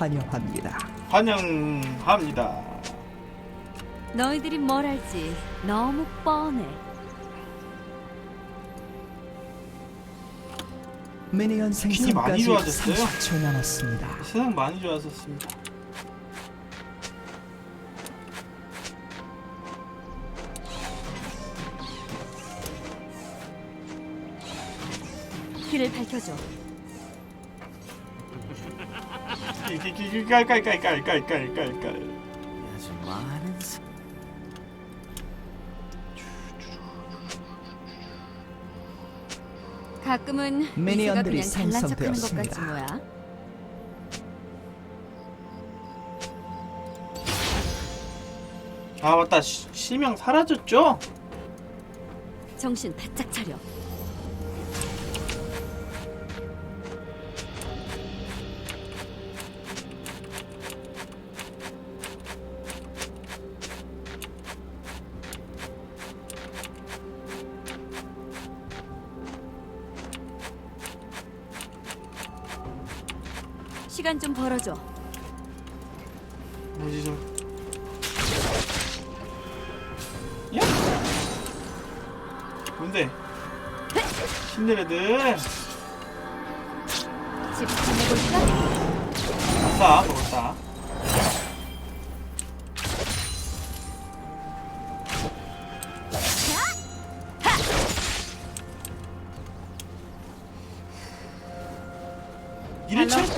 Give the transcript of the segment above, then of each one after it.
환영합니다. 환영합니다. 너희들이 뭘 할지 너무 뻔해. 미니언 많이 생성까지 좋아졌어요? 30초 남았습니다. 세상 많이 좋아졌습니다. 길을 밝혀줘. 가끔은 미니언들이 생성되었습니다. 뭐야. 아 맞다 시, 실명 사라졌죠? 정신 바짝 차려.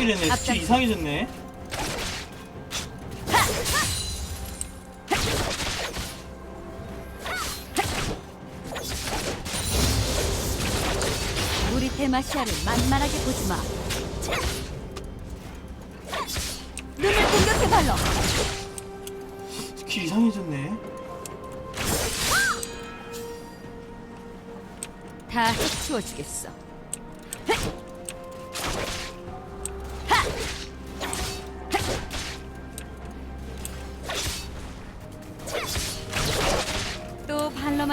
체력비례네 스킬. 이상해졌네 우리 테마시아를 만만하게 보지 마. 눈을 공격해 발로. 스킬 이상해졌네 다 해치워 주겠어.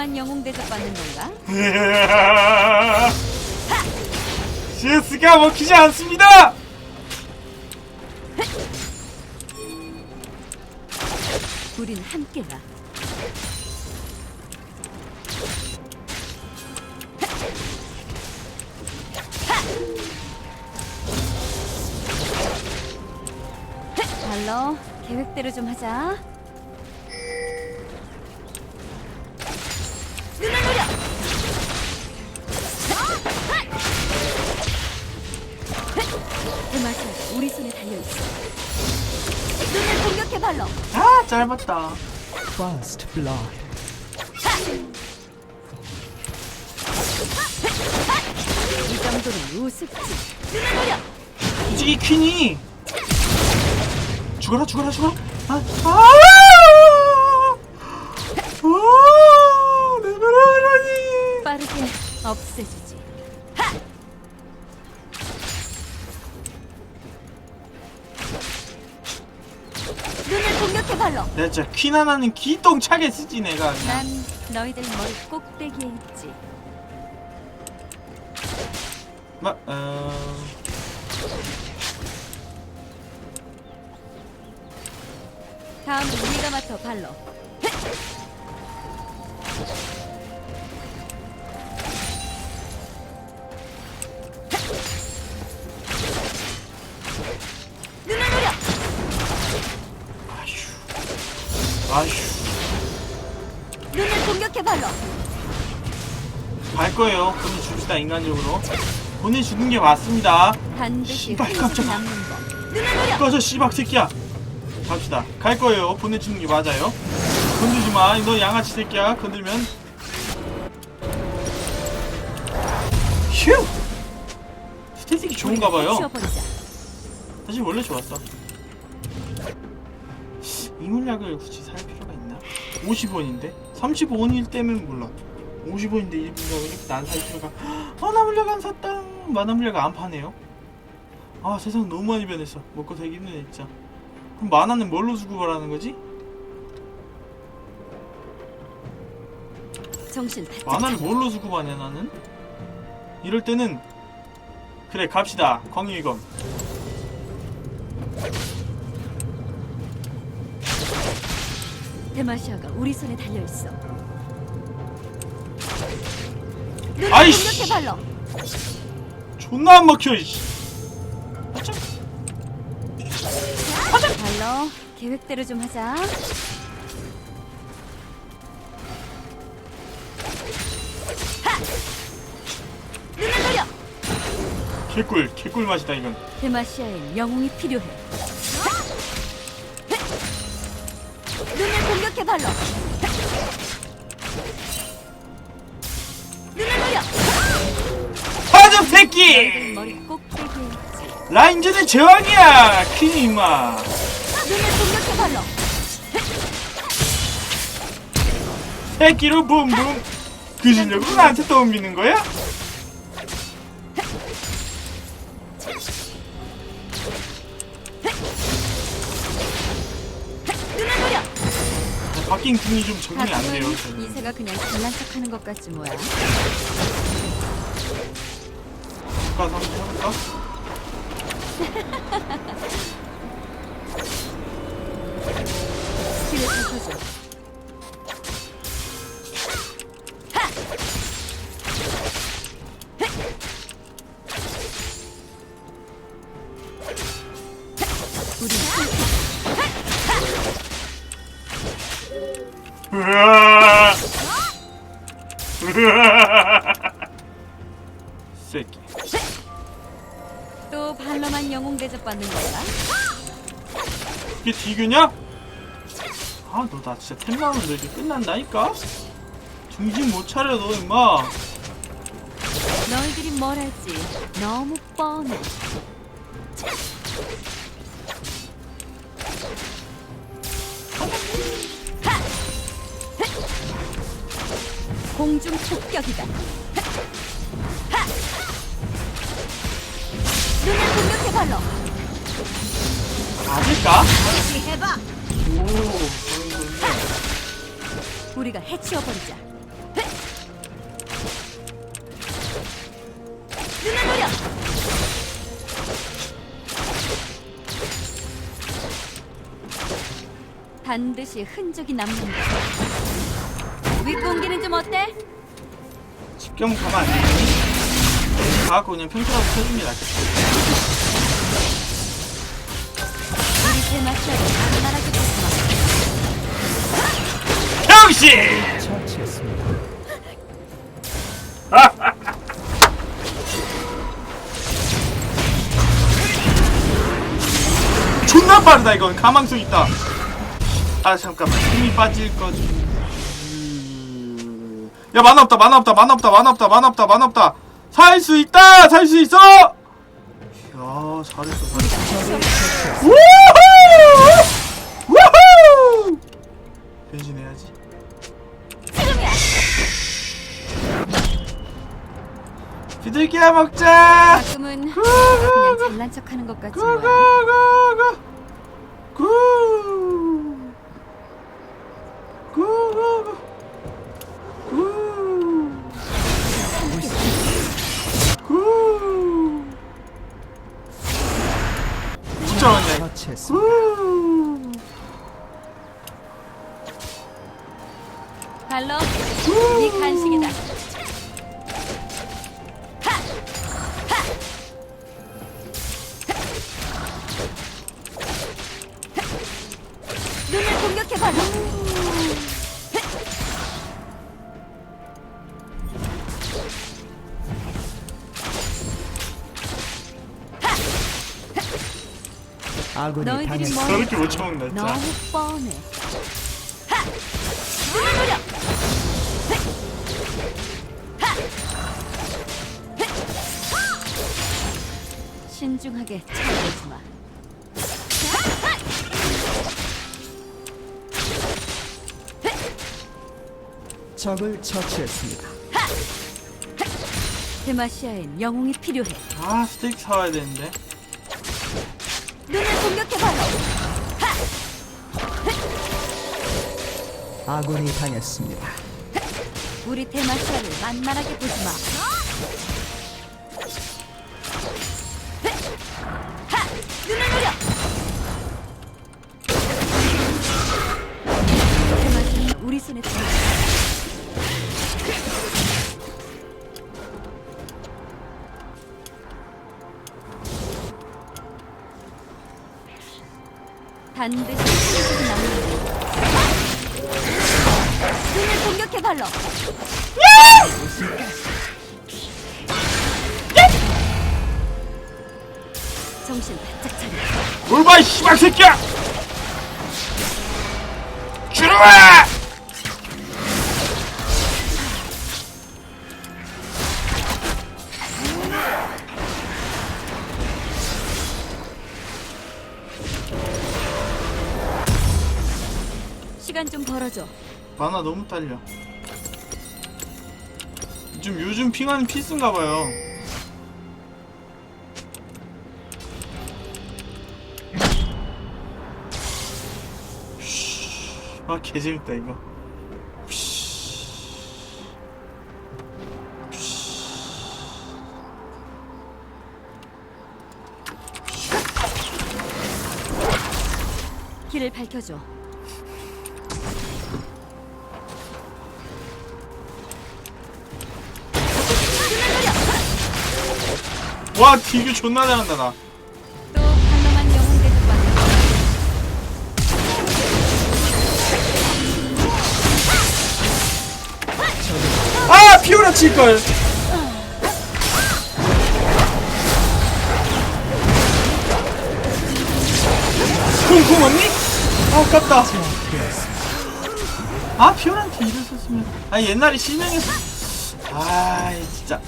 또 발로만 영웅 대접 받는 건가? CS가 먹히지 않습니다! 우린 함께라. 발로 계획대로 좀 하자. 발로. 아 짧았다 First Blood. 이 정도는 우습지. 눈을 노려. 솔직히 퀸이 죽어라 죽어라 죽어라 아, 아! 아! 레벨 하라니 빠르게 없애주 발로. 내가 진짜 퀸 하나는 기똥차게 쓰지 내가 그냥 난 너희들 머리 꼭대기에 있지. 마, 어... 다음은 네가 맡아 발로. 거예요. 보내줍시다 인간적으로. 보내주는 게 맞습니다. 반드시 씨발, 흔적 깜짝아. 남는 법. 눈을 노려. 꺼져 씨박 새끼야. 갑시다. 갈 거예요. 보내주는 게 맞아요. 건들지 마 너 양아치 새끼야. 건들면. 휴! 스태틱이 좋은가 봐요. 치워버리자. 사실 원래 좋았어. 이 물약을 굳이 살 필요가 있나? 50원인데? 35원일 때면 몰라 50원인데 이분도 이렇게 난 살필요가. 아나 물약 안 샀다. 만화 물약 안 파네요. 아 세상 너무 많이 변했어. 먹고 살기 힘드네 진짜 그럼 만화는 뭘로 주고 말하는 거지? 정신 만화를 뭘로 주고 받냐 나는? 이럴 때는 그래 갑시다. 광유이검. 대마시아가 우리 손에 달려있어. 아이씨. 공격해 발로. 존나 안 먹혀 이씨 발로 계획대로 좀 하자. 하! 눈을 노려. 개꿀 개꿀 맛이다 이건 데마시아엔 영웅이 필요해. 눈을 공격해 발로. 새끼. 라인전의 제왕이야 퀸이 임마. 새끼로 붐붐 그 실력으로 나한테 떠옮기는 거야? 노려. 바뀐 궁이 좀 적응이 안 돼요. 이세가 그냥 잘난 척하는 것 같지 뭐야. 가서 한번 해볼까? 길을 펼쳐줘. 디교냐? 아 너 나 진짜 템 나오면 너 이제 끝난다니까? 정신 못 차려 너 임마 너희들이 뭘 할지 너무 뻔해. 공중 폭격이다. 눈을 공격해 발로. 맞을까? 해봐. 오 우리가 해치워 버리자. 눈을 노려. 반드시 흔적이 남는다. 윗공기는 좀 어때? 직경 가면 안 되니? 가갖고 그냥 평소라도 쳐주는 게 낫겠다 병신! 처치했습니다. 존나 빠르다 이건. 가망성 있다. 아 잠깐만. 힘이 빠질 거지. 음. 야 만화 없다 만화 없다 만화 없다 만화 없다 만화 없다 만화 없다. 살 수 있다! 살 수 있어! 야 잘했어 잘했어 우후! 우후! 변신해야지. 지금이야. 비둘기야 먹자! 가끔은 그냥 잘난 척하는 것 같지 뭐야. 구구 아군이 너희들이 당했습니다. 뭘 저렇게 못 진짜 너무 뻔해. 하! 눈을 노려. 하! 신중하게 차보지 마. 적을 처치했습니다. 데마시아엔 영웅이 필요해. 아 스테이크 사와야 되는데 아군이 당했습니다. 우리 데마시아를 만만하게 보지 마. 반드시 발로. 정신 바짝 차려. 돌봐 이 씨발 새끼야 들어와 시간 좀 벌어줘. 만화 너무 딸려 좀 요즘 핑하는 필수인가봐요. 아 개재밌다 이거. 길을 밝혀줘. 와 디규 존나 잘한다 나. 또 강력한 영웅 대접 받는 아 피오라 칠걸. 쿵쿵 언니? 아 아깝다. 아 피오라한테 일을 썼으면. 아 옛날에 실명했어 아 진짜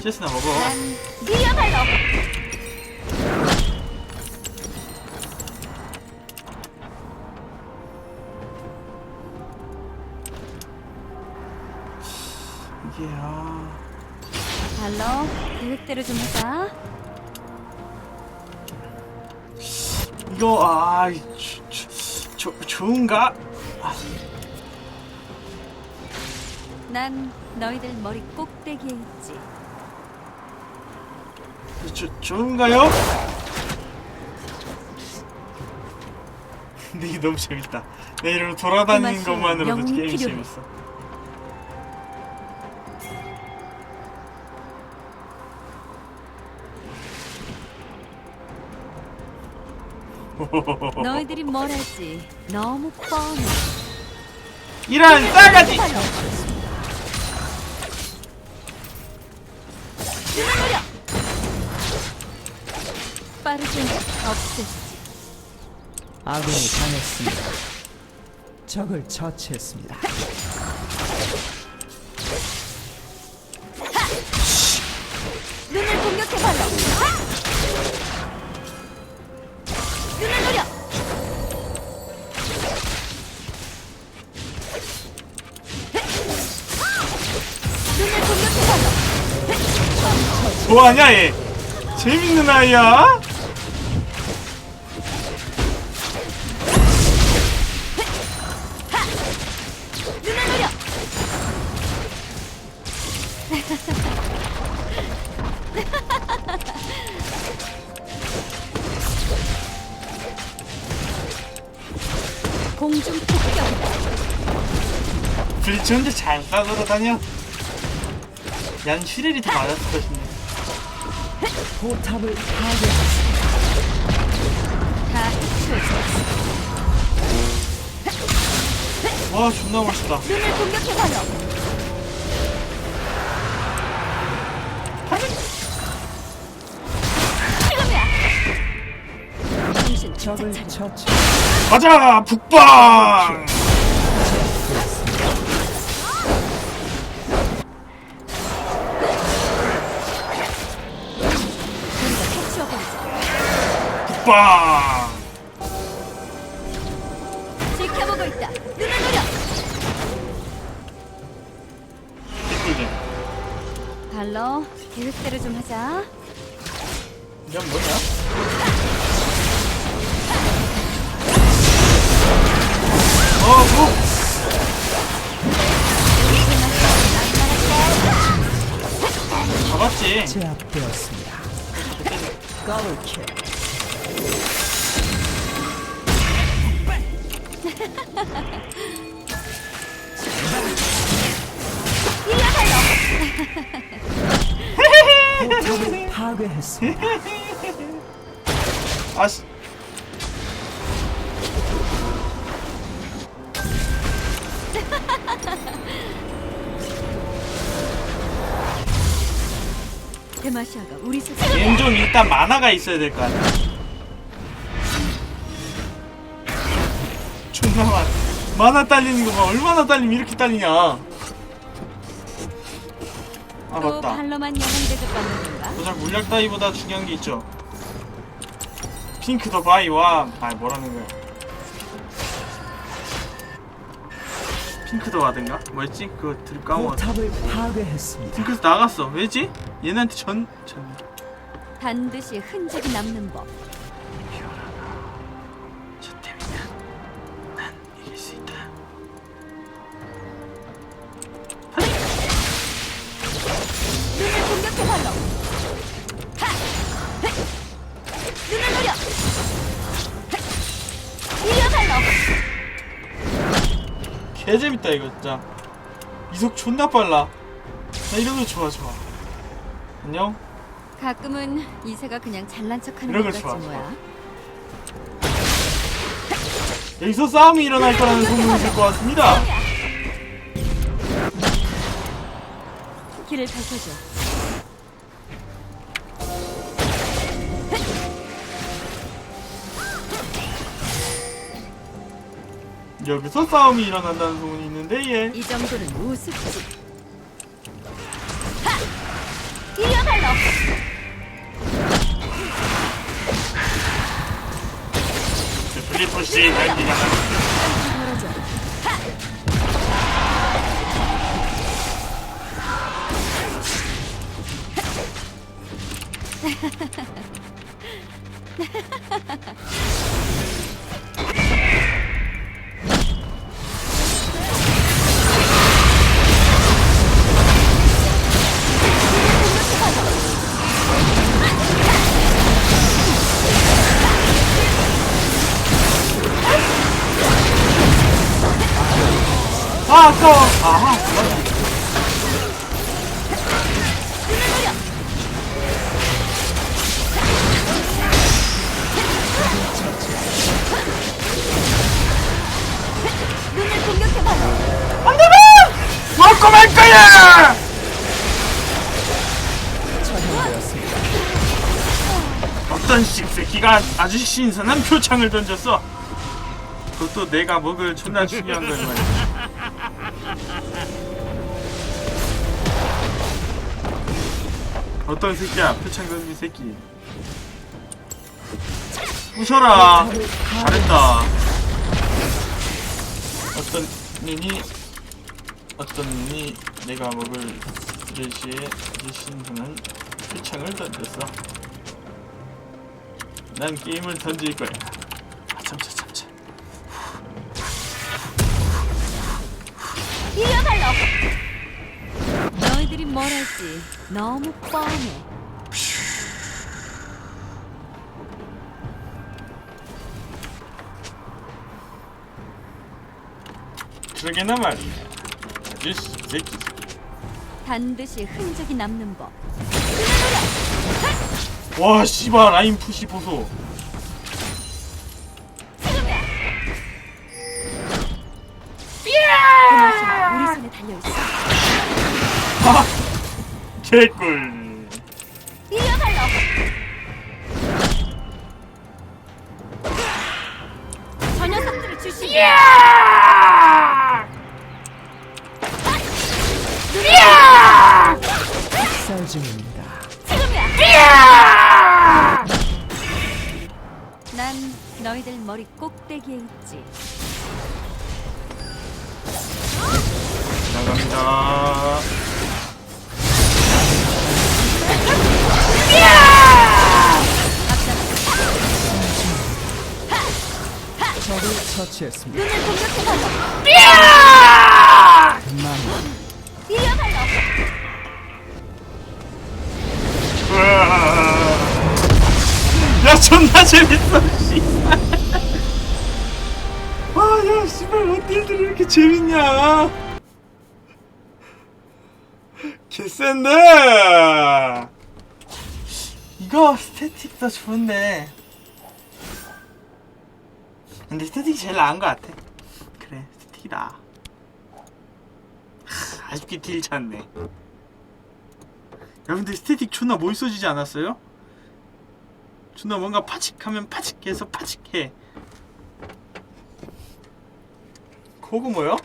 체스나 먹어 난 니야말로 이게 아 발로 계획대로 좀 하자. 이거 아 조, 좋은가? 난 너희들 머리 꼭대기에 조, 좋은가요? 근데 이게 너무 재밌다. 내 이러고 돌아다니는 그 맛이 것만으로도 게임이 필요해. 재밌어. 너희들이 뭘 할지 너무 뻔해. 이런 싸가지! 빠르게 없애주지. 아군이 당했습니다. 적을 처치했습니다. 눈을 공격해 발로. 눈을 노려. 눈을 공격해 발로. 뭐하냐 얘? 재밌는 아이야? 브리츠 혼자 잘 싸돌아다녀. 얀 슈렐이 더 맞았을 것인데. 포탑을 파괴했습니다. 와 존나 멋있다. 눈을 공격해 발로. 지금이야. 적을. 처치. 가자 북방! 북방! 지켜보고 있다. 눈을 노려. 개꿀잼. 발로 계획대로 좀 하자. 이건 뭐냐? 파괴했습니다. 아씨 데마시아가 우리 세상에 얘는 좀 일단 만화가 있어야 될 거 아니야 많아 만화 딸리는 거 봐 얼마나 딸리면 이렇게 딸리냐 아 또 맞다 발로만 영웅 대접받는 건가? 고작 물약 따위보다 중요한 게 있죠 핑크 더 바이 와 아 뭐라는 거야 핑크 더 와든가? 뭐였지? 그거 들 까먹었어 포탑을 파괴했습니다. 핑크에서 나갔어 왜지? 얘네한테 전... 전... 반드시 흔적이 남는 법. 개재밌다 이거 진짜 이속 존나 빨라 나 이런 거 좋아 좋아 안녕? 가끔은 이세가 그냥 잘난 척하는 이런 것거 같지 좋아, 뭐야. 여기서 싸움이 일어날 거라는 소문이 있을 것 같습니다 길을 밝혀줘. 여기서 싸움이 일어난다는 소문이 있는데 얘이 정도는 우습지. 하! 발로. 블리포시 달기가 아 아까워 아하. 어떤 씹새끼가 아주 신선한 표창을 던졌어 그것도 내가 먹을 존나 중요한 걸 말이야 어떤 새끼야? 표창 던진 새끼. 부셔라. 잘했다. 어떤 년이 어떤 년이 내가 먹을 드레시에 신선한 표창을 던졌어. 난 게임을 던질 거야. 아, 참자, 참 뭘 할지 너무 뻔해. 그러게나 말이야. 아주 새끼. 반드시 흔적이 남는 법. 와, 씨발 라인 푸시 보소. 개꿀. 처치했습니다. 눈을 공격해봐요. 망 이어봐요. 야 존나 재밌어 아야 씨발 어딜들 이렇게 재밌냐. 개센데. 이거 스태틱도 좋은데 근데 스태틱이 제일 나은 것 같아 그래 스태틱이 하, 아쉽게 딜 찼네 여러분들 스태틱 존나 멋있어지지 않았어요? 존나 뭔가 파칙하면 파칙해서 파칙해 그거 뭐요?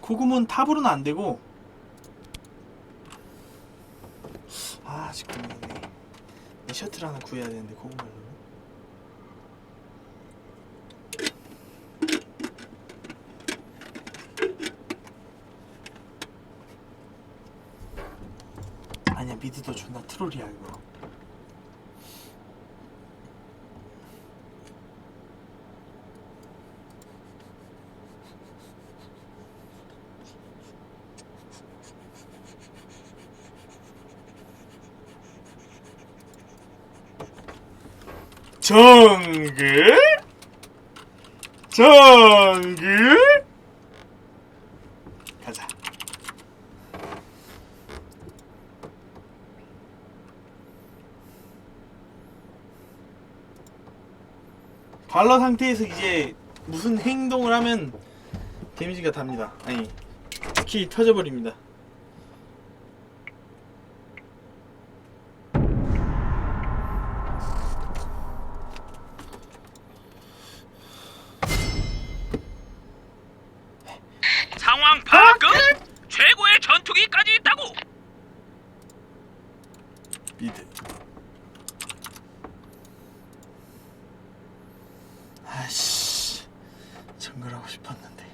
고금은 탑으로는 안 되고 아 아직 고민이네 내 셔틀 하나 구해야 되는데 고금말로. 아니야 미드도 존나 트롤이야 이거 정글? 정글? 가자. 발라 상태에서 이제 무슨 행동을 하면 데미지가 답니다. 아니 스킬이 터져버립니다 상황 파악 끝! 최고의 전투기까지 있다고! 미드 아씨 정글 하고 싶었는데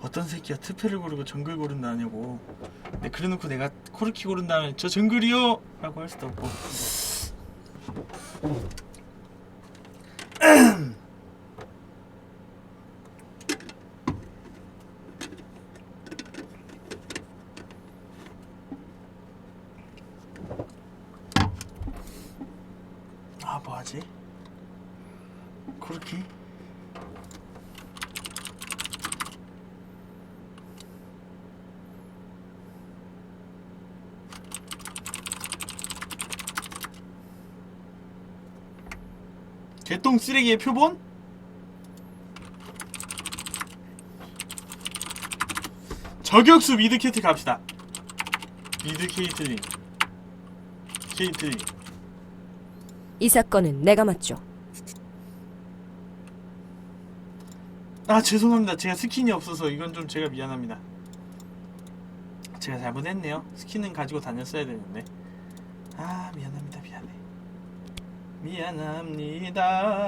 어떤 새끼야 트페를 고르고 정글 고른다냐고 근데 그래놓고 내가 코르키 고른 다음에 저 정글이요! 라고 할 수도 없고 아 뭐하지? 코르키? 개똥 쓰레기의 표본? 저격수 미드 캐틀 갑시다. 미드 케이틀린. 케이틀린. 이 사건은 내가 맞죠. 아 죄송합니다. 제가 스킨이 없어서 이건 좀 제가 미안합니다. 제가 잘못했네요. 스킨은 가지고 다녔어야 되는데 아 미안합니다 미안해 미안합니다.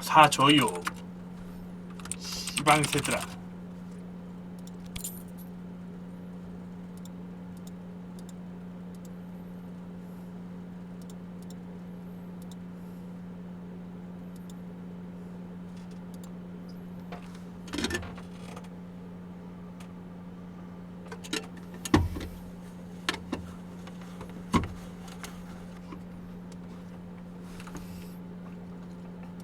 사줘요. 시방 새들아